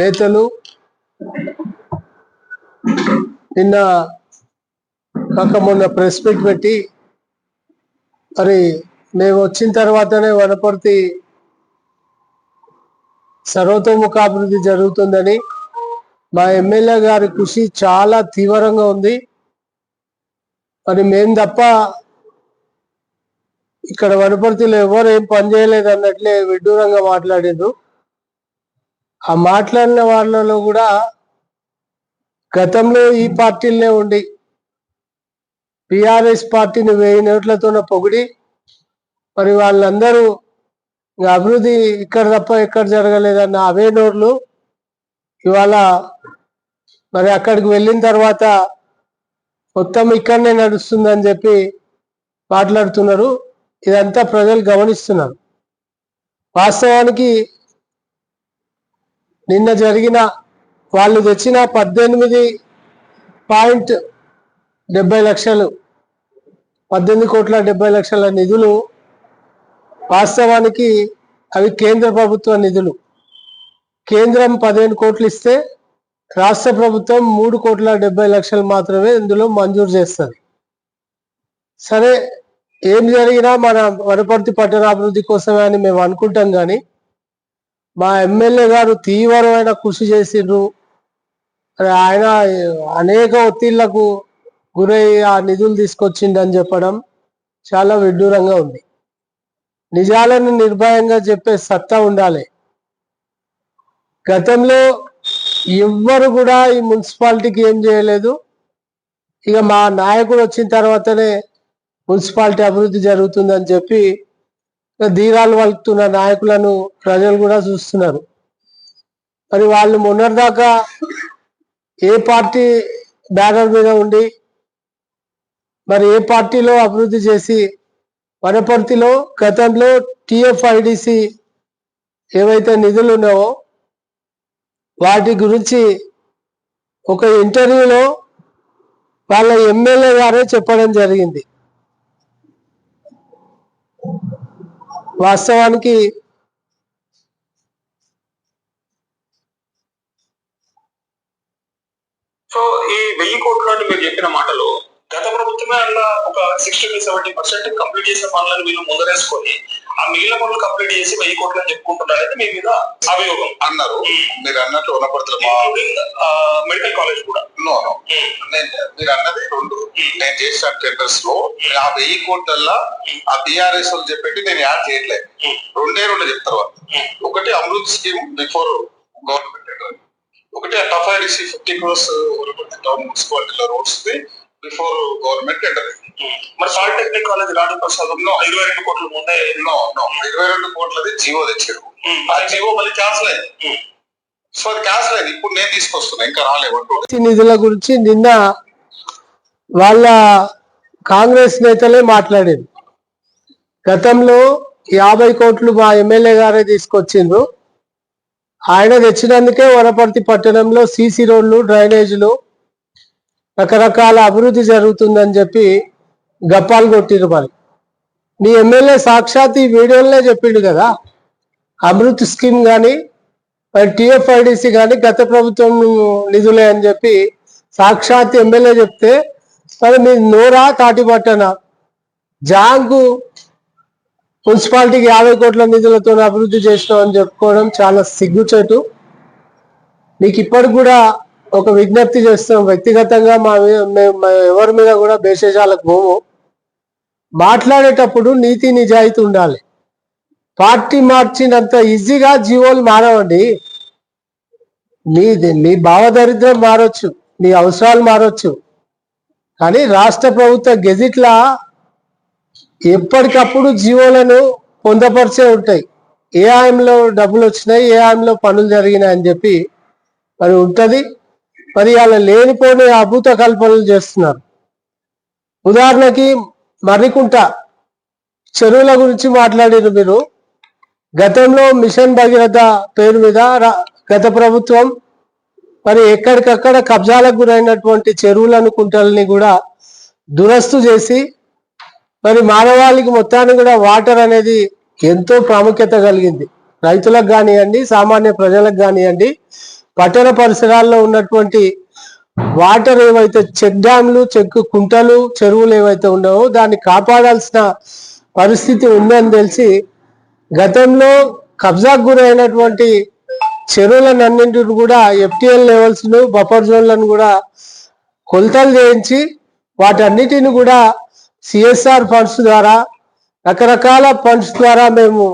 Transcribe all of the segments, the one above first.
నేతలు నిన్న కాక మొన్న ప్రెస్ మీట్ పెట్టి మరి మేము వచ్చిన తర్వాతనే వనపర్తి సర్వతోముఖాభివృద్ధి జరుగుతుందని మా ఎమ్మెల్యే గారి కృషి చాలా తీవ్రంగా ఉంది. మరి మేము తప్ప ఇక్కడ వనపర్తిలో ఎవరు ఏం పని చేయలేదు అన్నట్లే విడ్డూరంగా మాట్లాడిండ్రు. ఆ మాట్లాడిన వాళ్ళలో కూడా గతంలో ఈ పార్టీలనే ఉండి పిఆర్ఎస్ పార్టీని వెయ్యి నోట్లతోన పొగిడి మరి వాళ్ళందరూ అభివృద్ధి ఇక్కడ తప్ప ఎక్కడ జరగలేదన్న అవే నోట్లు ఇవాళ మరి అక్కడికి వెళ్ళిన తర్వాత మొత్తం ఇక్కడనే నడుస్తుందని చెప్పి మాట్లాడుతున్నారు. ఇదంతా ప్రజలు గమనిస్తున్నారు. వాస్తవానికి నిన్న జరిగిన వాళ్ళు తెచ్చిన పద్దెనిమిది పాయింట్ డెబ్బై లక్షలు పద్దెనిమిది కోట్ల డెబ్బై లక్షల నిధులు వాస్తవానికి అవి కేంద్ర ప్రభుత్వ నిధులు. కేంద్రం పదిహేను కోట్లు ఇస్తే రాష్ట్ర ప్రభుత్వం మూడు కోట్ల డెబ్బై లక్షలు మాత్రమే ఇందులో మంజూరు చేస్తుంది. సరే ఏం జరిగినా మన వనపర్తి పట్టణాభివృద్ధి కోసమే అని మేము అనుకుంటాం కానీ మా ఎమ్మెల్యే గారు తీవ్రమైన కృషి చేసిండ్రు. ఆయన అనేక ఒత్తిళ్ళకు గురై ఆ నిధులు తీసుకొచ్చిండని చెప్పడం చాలా విడ్డూరంగా ఉంది. నిజాలను నిర్భయంగా చెప్పే సత్తా ఉండాలి. గతంలో ఎవ్వరు కూడా ఈ మున్సిపాలిటీకి ఏం చేయలేదు. ఇక మా నాయకుడు వచ్చిన తర్వాతనే మున్సిపాలిటీ అభివృద్ధి జరుగుతుందని చెప్పి దీరాలు ధీరాలు వలుపుతున్న నాయకులను ప్రజలు కూడా చూస్తున్నారు. మరి వాళ్ళు మొన్నటిదాకా ఏ పార్టీ బ్యానర్ మీద ఉండి మరి ఏ పార్టీలో అభివృద్ధి చేసి వనపర్తిలో గతంలో టిఎఫ్ఐడిసి ఏవైతే నిధులు ఉన్నావో వాటి గురించి ఒక ఇంటర్వ్యూలో వాళ్ళ ఎమ్మెల్యే గారే చెప్పడం జరిగింది. వాస్తవానికి సో ఈ వెయ్యి కోట్లు అంటే మీరు చెప్పిన మాటలు గత ప్రభుత్వమే అలా ఒక sixty two seventy percent complete చేసిన పనులను వీళ్ళు ముందరేసుకొని ఆ మిగిలిన పనులు కంప్లీట్ చేసి వెయ్యి కోట్లు అని చెప్పుకుంటున్నారు అనేది మీ మీద అభియోగం. అన్నారు. మీరు అన్నట్లు మా మెడికల్ కాలేజ్ కూడా. No no. నేను మీరు అన్నది రెండు. నేను చేసిన టెండర్స్లో ఆ వెయ్యి కోట్లల్లా ఆ బీఆర్ఎస్ వాళ్ళు చెప్పేటి నేను యాడ్ చేయట్లేదు రెండే రెండు చెప్తారు ఒకటి అమృత్ స్కీమ్ బిఫోర్ గవర్నమెంట్ ఒకటి ఆ tough IDC fifty crores town మున్సిపాలిటీలో రోడ్స్ బిఫోర్ గవర్నమెంట్ టెండర్ మరి polytechnic college Rani Prasad No. ఇరవై రెండు కోట్ల ముందే నో నో ఇరవై రెండు కోట్లది జియో తెచ్చారు. ఆ జియో మళ్ళీ క్యాన్సిల్ అయింది. సో అది క్యాన్సిల్ అయింది. ఇప్పుడు నేను తీసుకొస్తున్నా ఇంకా రాలేవు నిధుల గురించి నిన్న వాళ్ళ కాంగ్రెస్ నేతలే మాట్లాడారు. గతంలో యాభై కోట్లు మా ఎమ్మెల్యే గారే తీసుకొచ్చిండ్రు. ఆయన తెచ్చినందుకే వనపర్తి పట్టణంలో సీసీ రోడ్లు డ్రైనేజీలు రకరకాల అభివృద్ధి జరుగుతుందని చెప్పి గప్పాలు కొట్టిరు మరి. మీ ఎమ్మెల్యే సాక్షాత్ ఈ వీడియోలోనే చెప్పిండు కదా. అమృత్ స్కీమ్ కానీ మరి టిఎఫ్ఐడిసి కానీ గత ప్రభుత్వం నిధులే అని చెప్పి సాక్షాత్ ఎమ్మెల్యే చెప్తే మరి మీ నోరా తాటిపట్టన జాంగు మున్సిపాలిటీకి యాభై కోట్ల నిధులతో అభివృద్ధి చేసినాం అని చెప్పుకోవడం చాలా సిగ్గుచేటు. మీకు ఇప్పటికి కూడా ఒక విజ్ఞప్తి చేస్తాం. వ్యక్తిగతంగా మా మేము ఎవరి మీద కూడా భేషజాలకు పోము. మాట్లాడేటప్పుడు నీతి నిజాయితీ ఉండాలి. పార్టీ మార్చినంత ఈజీగా జీవోలు మారవండి. మీ మీ భావదరిద్రం మారొచ్చు మీ అవసరాలు మారొచ్చు. కానీ రాష్ట్ర ప్రభుత్వ గెజిట్ల ఎప్పటికప్పుడు జీవోలను పొందపరిచే ఉంటాయి. ఏ ఆయంలో డబ్బులు వచ్చినాయి ఏ ఆయంలో పనులు జరిగినాయి అని చెప్పి మరి ఉంటుంది. మరి అలా లేనిపోని అభూత కల్పనలు చేస్తున్నారు. ఉదాహరణకి మర్రికుంట చెరువుల గురించి మాట్లాడారు మీరు. గతంలో మిషన్ భగీరథ పేరు మీద గత ప్రభుత్వం మరి ఎక్కడికక్కడ కబ్జాలకు గురైనటువంటి చెరువులను కుంటల్ని కూడా దురస్తు చేసి మరి మానవాళికి మొత్తాన్ని కూడా వాటర్ అనేది ఎంతో ప్రాముఖ్యత కలిగింది. రైతులకు కానివ్వండి సామాన్య ప్రజలకు కానివ్వండి పట్టణ పరిసరాల్లో ఉన్నటువంటి వాటర్ ఏవైతే చెక్ డ్యాంలు చెక్ కుంటలు చెరువులు ఏవైతే ఉన్నావో దాన్ని కాపాడాల్సిన పరిస్థితి ఉందని తెలిసి గతంలో కబ్జాకు గురైనటువంటి చెరువులన్నింటిని కూడా ఎఫ్టిఎల్ లెవెల్స్ను బఫర్ జోన్లను కూడా కొలతలు చేయించి వాటన్నిటిని కూడా సిఎస్ఆర్ ఫండ్స్ ద్వారా రకరకాల ఫండ్స్ ద్వారా మేము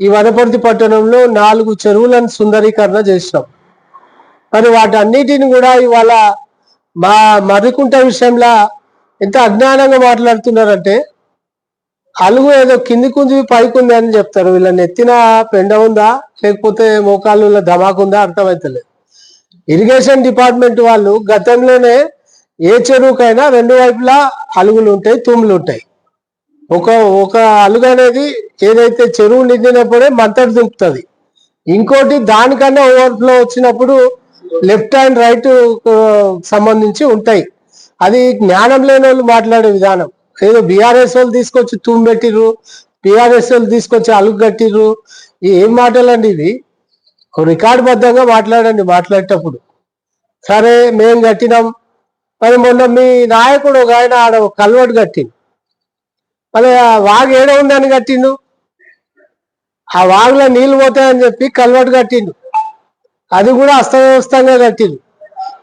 ఈ వనపర్తి పట్టణంలో నాలుగు చెరువులను సుందరీకరణ చేసినాం. మరి వాటన్నిటిని కూడా ఇవాళ మా మర్రికుంట విషయంలో ఎంత అజ్ఞానంగా మాట్లాడుతున్నారంటే అలుగు ఏదో కిందికుంది ఉంది పైకి అని చెప్తారు. వీళ్ళని ఎత్తిన పెండ ఉందా? లేకపోతే మోకాళ్ళు ధమాకుందా అర్థమవుతలేదు ఇరిగేషన్ డిపార్ట్మెంట్ వాళ్ళు గతంలోనే ఏ చెరువుకైనా రెండు వైపులా అలుగులు ఉంటాయి తుమ్ములు ఉంటాయి. ఒక ఒక అలుగు అనేది ఏదైతే చెరువు నిండినప్పుడే మంతటి దుంపుతుంది ఇంకోటి దానికన్నా ఓవర్ఫ్లో వచ్చినప్పుడు లెఫ్ట్ అండ్ రైట్ సంబంధించి ఉంటాయి. అది జ్ఞానం లేని వాళ్ళు మాట్లాడే విధానం. ఏదో బీఆర్ఎస్ వాళ్ళు తీసుకొచ్చి తూమ్ పెట్టిర్రు బీఆర్ఎస్ వాళ్ళు తీసుకొచ్చి అలుగు కట్టిర్రు. ఈ ఏం మాటలండి ఇవి? రికార్డు బద్ధంగా మాట్లాడండి మాట్లాడేటప్పుడు. సరే మేం కట్టినాం. మరి మొన్న మీ నాయకుడు ఒక ఆయన ఆడ ఒక కల్వర్ట్ కట్టిండు. మరి ఆ వాగు ఏడ ఉందని కట్టిండు? ఆ వాగులో నీళ్ళు పోతాయని చెప్పి కల్వర్ట్ కట్టిండు. అది కూడా అస్తవ్యవస్థంగా కట్టిండు.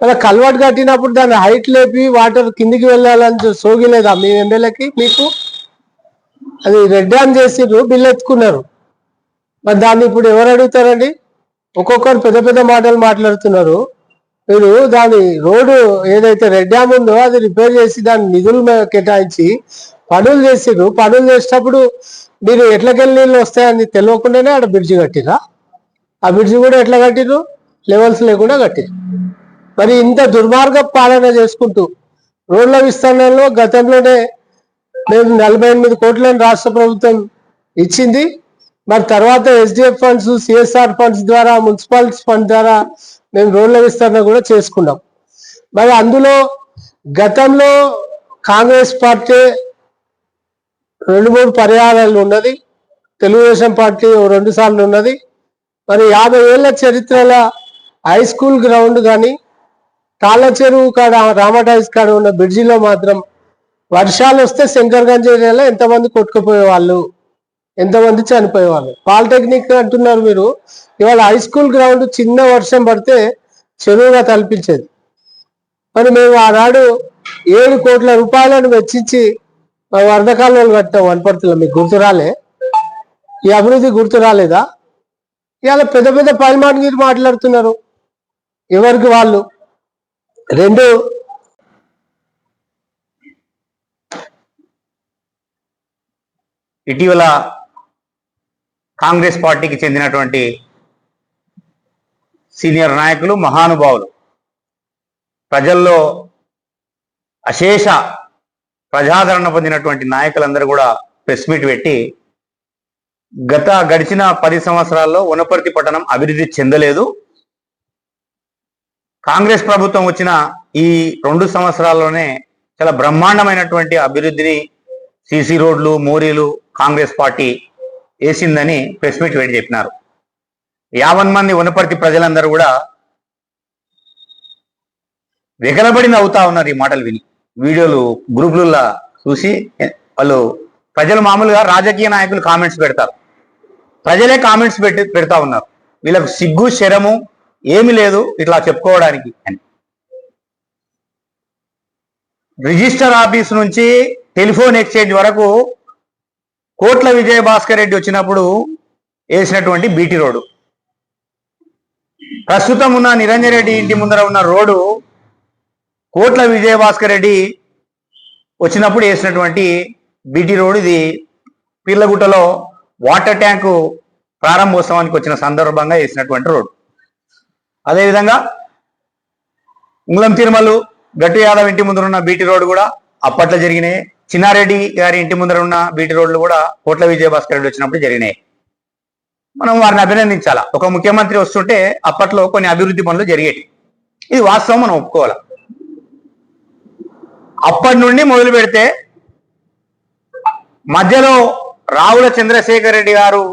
మరి కల్వర్ట్ కట్టినప్పుడు దాన్ని హైట్ లేపి వాటర్ కిందికి వెళ్ళాలని సోగిలేదా? మీ ఎమ్మెల్యేకి మీకు? అది రెడ్ డ్యామ్ చేసిండ్రు బిల్లు ఎత్తుకున్నారు. మరి దాన్ని ఇప్పుడు ఎవరు అడుగుతారండి? ఒక్కొక్కరు పెద్ద పెద్ద మాటలు మాట్లాడుతున్నారు. మీరు దాని రోడ్డు ఏదైతే రెడ్ డ్యామ్ ఉందో అది రిపేర్ చేసి దాన్ని నిధులు కేటాయించి పనులు చేసిర్రు పనులు చేసేటప్పుడు మీరు ఎట్లకెళ్ళి నీళ్ళు వస్తాయని తెలియకుండానే ఆడ బ్రిడ్జి కట్టిరా? ఆ బ్రిడ్జి కూడా ఎట్లా కట్టిండ్రు లెవెల్స్ లేకుండా కట్టిరు. మరి ఇంత దుర్మార్గ పాలన చేసుకుంటూ రోడ్ల విస్తరణలో గతంలోనే మేము నలభై ఎనిమిది కోట్లను రాష్ట్ర ప్రభుత్వం ఇచ్చింది. మరి తర్వాత ఎస్డిఎఫ్ ఫండ్స్ సిఎస్ఆర్ ఫండ్స్ ద్వారా మున్సిపాలిటీ ఫండ్ ద్వారా మేము రోడ్ల విస్తరణ కూడా చేసుకున్నాం. మరి అందులో గతంలో కాంగ్రెస్ పార్టీ రెండు మూడు పర్యాయాలు ఉన్నది. తెలుగుదేశం పార్టీ ఓ రెండు సార్లు ఉన్నది. మరి యాభై ఏళ్ళ చరిత్రల హై స్కూల్ గ్రౌండ్ కానీ కాళ్ళ చెరువు కాడ రామటాయిస్ కాడ ఉన్న బ్రిడ్జిలో మాత్రం వర్షాలు వస్తే శంకర్గంజ్ ఏరియాలో ఎంతమంది కొట్టుకుపోయే వాళ్ళు ఎంతమంది చనిపోయేవాళ్ళు. పాలిటెక్నిక్ అంటున్నారు మీరు. ఇవాళ హై స్కూల్ గ్రౌండ్ చిన్న వర్షం పడితే చెరువుగా తలపించేది. మరి మేము ఆనాడు ఏడు కోట్ల రూపాయలను వెచ్చించి వరద కాలువలు కట్టాం వనపర్తిలో మీకు గుర్తు రాలే? ఈ అభివృద్ధి గుర్తు రాలేదా? ఇవాళ పెద్ద పెద్ద పైమాటగిరి మాట్లాడుతున్నారు. ఎవరికి వాళ్ళు? రెండు. ఇటీవల కాంగ్రెస్ పార్టీకి చెందినటువంటి సీనియర్ నాయకులు మహానుభావులు. ప్రజల్లో అశేష ప్రజాదరణ పొందినటువంటి నాయకులందరూ కూడా ప్రెస్ మీట్ పెట్టి గత గడిచిన పది సంవత్సరాల్లో ఉనపర్తి పట్టణం అభివృద్ధి చెందలేదు. కాంగ్రెస్ ప్రభుత్వం వచ్చిన ఈ రెండు సంవత్సరాల్లోనే చాలా బ్రహ్మాండమైనటువంటి అభివృద్ధిని సీసీ రోడ్లు మోరీలు కాంగ్రెస్ పార్టీ వేసిందని ప్రెస్ మీట్ పెట్టి చెప్పినారు. యావన్ మంది వనపర్తి ప్రజలందరూ కూడా వెగలబడిన అవుతా ఉన్నారు ఈ మాటలు విని. వీడియోలు గ్రూపులలో చూసి వాళ్ళు ప్రజలు మామూలుగా రాజకీయ నాయకులు కామెంట్స్ పెడతారు. ప్రజలే కామెంట్స్ పెట్టి పెడతా ఉన్నారు. వీళ్ళకు సిగ్గు శరము ఏమి లేదు ఇట్లా చెప్పుకోవడానికి. అని రిజిస్టర్ ఆఫీస్ నుంచి టెలిఫోన్ ఎక్స్చేంజ్ వరకు కోట్ల విజయ భాస్కర్ రెడ్డి వచ్చినప్పుడు వేసినటువంటి బీటీ రోడ్డు. ప్రస్తుతం ఉన్న నిరంజన్ రెడ్డి ఇంటి ముందర ఉన్న రోడ్డు కోట్ల విజయ భాస్కర్ రెడ్డి వచ్చినప్పుడు వేసినటువంటి బీటీ రోడ్ ఇది పీర్లగుట్టలో వాటర్ ట్యాంకు ప్రారంభోత్సవానికి వచ్చిన సందర్భంగా వేసినటువంటి రోడ్డు. అదేవిధంగా ఉంగళం తిరుమలు గట్టు యాదవ్ ఇంటి ముందర ఉన్న బీటీ రోడ్డు కూడా అప్పట్లో జరిగినాయి. చిన్నారెడ్డి గారి ఇంటి ముందర ఉన్న బీటీ రోడ్లు కూడా కోట్ల విజయభాస్కర్ రెడ్డి వచ్చినప్పుడు జరిగినాయి. మనం వారిని అభినందించాలా? ఒక ముఖ్యమంత్రి వస్తుంటే అప్పట్లో కొన్ని అభివృద్ధి పనులు జరిగేవి ఇది వాస్తవం మనం ఒప్పుకోవాలి? అప్పటి నుండి మొదలు పెడితే మధ్యలో రావుల చంద్రశేఖర్ రెడ్డి గారు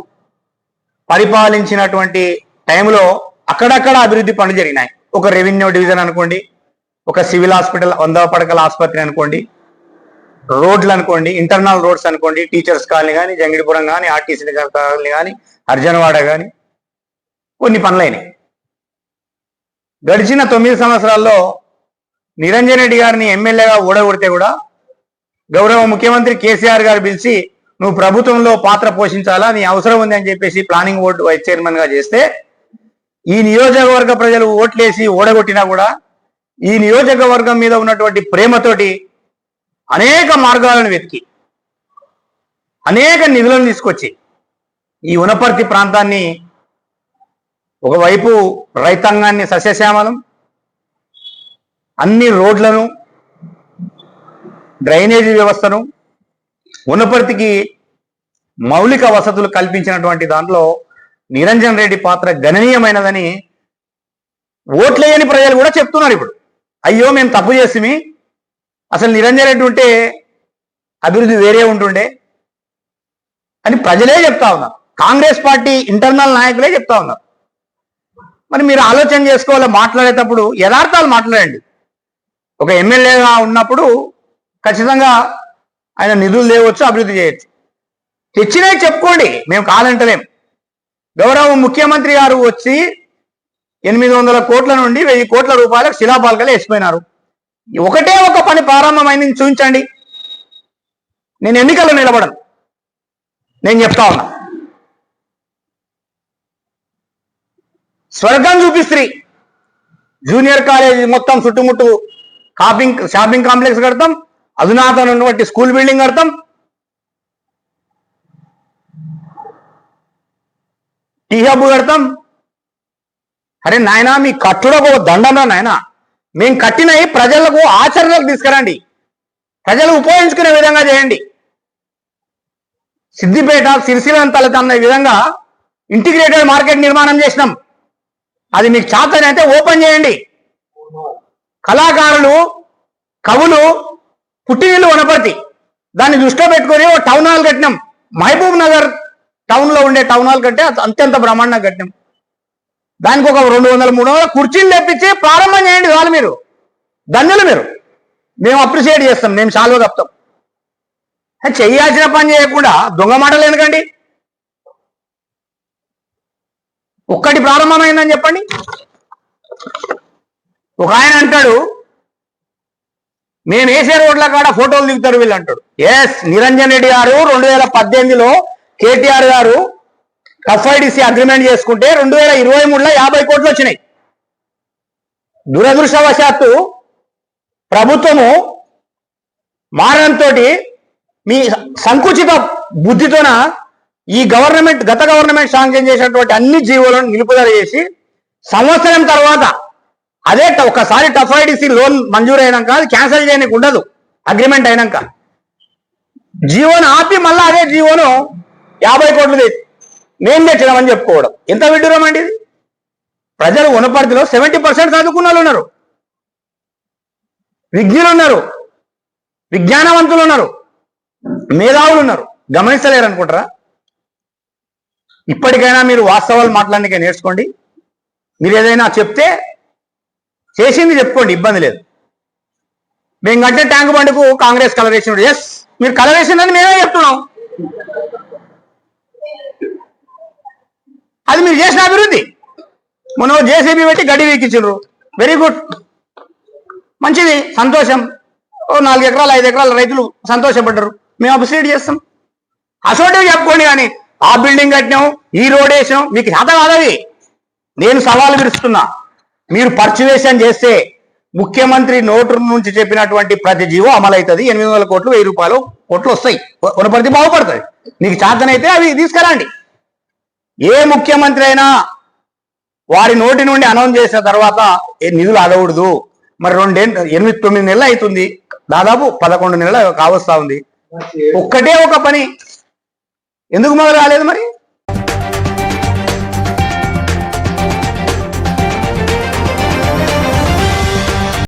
పరిపాలించినటువంటి టైంలో అక్కడక్కడ అభివృద్ధి పనులు జరిగినాయి. ఒక రెవెన్యూ డివిజన్ అనుకోండి ఒక సివిల్ హాస్పిటల్ వంద పడకల ఆసుపత్రి అనుకోండి రోడ్లు అనుకోండి ఇంటర్నల్ రోడ్స్ అనుకోండి టీచర్స్ కాలనీ కానీ జంగిడిపురం కానీ ఆర్టీసీ కాలనీ కానీ అర్జనవాడ కానీ కొన్ని పనులైనాయి. గడిచిన తొమ్మిది సంవత్సరాల్లో నిరంజన్ రెడ్డి గారిని ఎమ్మెల్యేగా ఓడగొడితే కూడా గౌరవ ముఖ్యమంత్రి కేసీఆర్ గారు పిలిచి నువ్వు ప్రభుత్వంలో పాత్ర పోషించాలా? నీ అవసరం ఉంది అని చెప్పేసి ప్లానింగ్ బోర్డు వైస్ చైర్మన్గా చేస్తే ఈ నియోజకవర్గ ప్రజలు ఓట్లేసి ఓడగొట్టినా కూడా ఈ నియోజకవర్గం మీద ఉన్నటువంటి ప్రేమతోటి అనేక మార్గాలను వెతికి అనేక నిధులను తీసుకొచ్చి ఈ ఉనపర్తి ప్రాంతాన్ని ఒకవైపు రైతాంగాన్ని సస్యశ్యామలం అన్ని రోడ్లను డ్రైనేజీ వ్యవస్థను ఉన్నపర్తికి మౌలిక వసతులు కల్పించినటువంటి దాంట్లో నిరంజన్ రెడ్డి పాత్ర గణనీయమైనదని ఓట్లేయని ప్రజలు కూడా చెప్తున్నారు ఇప్పుడు. అయ్యో మేము తప్పు చేసిమి. అసలు నిరంజన్ రెడ్డి ఉంటే అభివృద్ధి వేరే ఉంటుండే అని ప్రజలే చెప్తా ఉన్నారు. కాంగ్రెస్ పార్టీ ఇంటర్నల్ నాయకులే చెప్తా ఉన్నారు. మరి మీరు ఆలోచన చేసుకోవాలి మాట్లాడేటప్పుడు యథార్థాలు మాట్లాడండి. ఒక ఎమ్మెల్యేగా ఉన్నప్పుడు ఖచ్చితంగా ఆయన నిధులు లేవచ్చు అభివృద్ధి చేయొచ్చు. తెచ్చినవి చెప్పుకోండి మేము కాదంటలేము గౌరవ ముఖ్యమంత్రి గారు వచ్చి ఎనిమిది వందల కోట్ల నుండి వెయ్యి కోట్ల రూపాయలకు శిలాపాలకలు వేసిపోయినారు. ఒకటే ఒక పని ప్రారంభమైంది చూపించండి. నేను ఎన్నికల్లో నిలబడను. నేను చెప్తా ఉన్నా. స్వర్గం చూపిస్త్రీ. జూనియర్ కాలేజ్ మొత్తం చుట్టుముట్టు కాపింగ్ షాపింగ్ కాంప్లెక్స్ కడతాం. అధునాతనటువంటి స్కూల్ బిల్డింగ్ కడతాం. టీ హబ్ కడతాం. అరే నాయనా మీ కట్టుడకు ఒక దండన నాయన. మేము కట్టినవి ప్రజలకు ఆచరణలకు తీసుకురండి. ప్రజలు ఉపయోగించుకునే విధంగా చేయండి. సిద్దిపేట సిరిసిలం తలెత్తన్న విధంగా ఇంటిగ్రేటెడ్ మార్కెట్ నిర్మాణం చేసినాం. అది మీకు చేతనైతే ఓపెన్ చేయండి. కళాకారులు కవులు పుట్టినీళ్ళు వనపర్తి దాన్ని దృష్టిలో పెట్టుకొని ఓ టౌన్ హాల్ కట్టినాం. మహబూబ్ నగర్ టౌన్లో ఉండే టౌన్ హాల్ కంటే అత్యంత బ్రహ్మాండంగా కట్టినాం. దానికి ఒక రెండు వందల మూడు వందల కుర్చీలు తెప్పించి ప్రారంభం చేయండి చాలు మీరు. ధన్యులు మీరు. మేము అప్రిషియేట్ చేస్తాం మేము చాలువ కప్తాం. చెయ్యాల్సిన పని చేయకుండా దొంగ మాటలు ఎందుకండి? ఒక్కటి ప్రారంభమైందని చెప్పండి. ఒక ఆయన అంటాడు మేము వేసే రోడ్ల కాడ ఫోటోలు దిగుతారు వీళ్ళు అంటాడు. ఎస్ నిరంజన్ రెడ్డి గారు రెండు వేల పద్దెనిమిదిలో కేటీఆర్ గారు ఎఫ్ఐడిసి అగ్రిమెంట్ చేసుకుంటే రెండు వేల ఇరవై మూడులో యాభై కోట్లు వచ్చినాయి. దురదృష్టవశాత్తు ప్రభుత్వము మారడంతో మీ సంకుచిత బుద్ధితోన ఈ గవర్నమెంట్ గత గవర్నమెంట్ శాంక్షన్ చేసినటువంటి అన్ని జీవోలను నిలుపుదల చేసి సంవత్సరం తర్వాత అదే ట- ఒకసారి టఫ్ఐడిసి లోన్ మంజూరైనాక అది క్యాన్సిల్ చేయడానికి ఉండదు అగ్రిమెంట్ అయినాక. జీవోను ఆపి మళ్ళీ అదే జీవోను యాభై కోట్లు మేము తెచ్చినామని చెప్పుకోవడం. ఎంత విడ్డూరం అండి ఇది? ప్రజలు ఉన్నపరిధిలో సెవెంటీ పర్సెంట్ చదువుకున్న వాళ్ళు ఉన్నారు. విజ్ఞులు ఉన్నారు. విజ్ఞానవంతులు ఉన్నారు. మేధావులు ఉన్నారు. గమనిస్తలేరు అనుకుంటారా ఇప్పటికైనా మీరు వాస్తవాలు మాట్లాడడానికి నేర్చుకోండి. మీరు ఏదైనా చెప్తే చేసింది చెప్పుకోండి ఇబ్బంది లేదు. మేము కంటే ట్యాంక్ బండ్కు కాంగ్రెస్ కలర్ వేసినాడు ఎస్ మీరు కలర్ వేసిందని మేమే చెప్తున్నాం. అది మీరు చేసిన అభివృద్ధి. మొన్న జేసీబీ పెట్టి గడి వీకించారు వెరీ గుడ్ మంచిది. సంతోషం. ఓ నాలుగు ఎకరాలు ఐదు ఎకరాల రైతులు సంతోషపడ్డారు. మేము అప్రిషియేట్ చేస్తాం. అసోటివి చెప్పుకోండి కానీ ఆ బిల్డింగ్ కట్టినాం ఈ రోడ్ వేసినాం. మీకు శాత కాదవి నేను సవాలు విరుస్తున్నా. మీరు పర్చువేషన్ చేస్తే ముఖ్యమంత్రి నోటు నుంచి చెప్పినటువంటి ప్రతి జీవో అమలవుతుంది. ఎనిమిది వందల కోట్లు వెయ్యి రూపాయలు కోట్లు వస్తాయి. ఉన్నపరిధి బాగుపడుతుంది. మీకు చేతనైతే అవి తీసుకురండి. ఏ ముఖ్యమంత్రి అయినా వారి నోటి నుండి అనౌన్స్ చేసిన తర్వాత ఏ నిధులు అడగకూడదు మరి రెండేళ్ళు ఎనిమిది తొమ్మిది నెలలు అవుతుంది. దాదాపు పదకొండు నెలలు కావస్తా ఉంది. ఒక్కటే ఒక పని. ఎందుకు మొదలు రాలేదు మరి?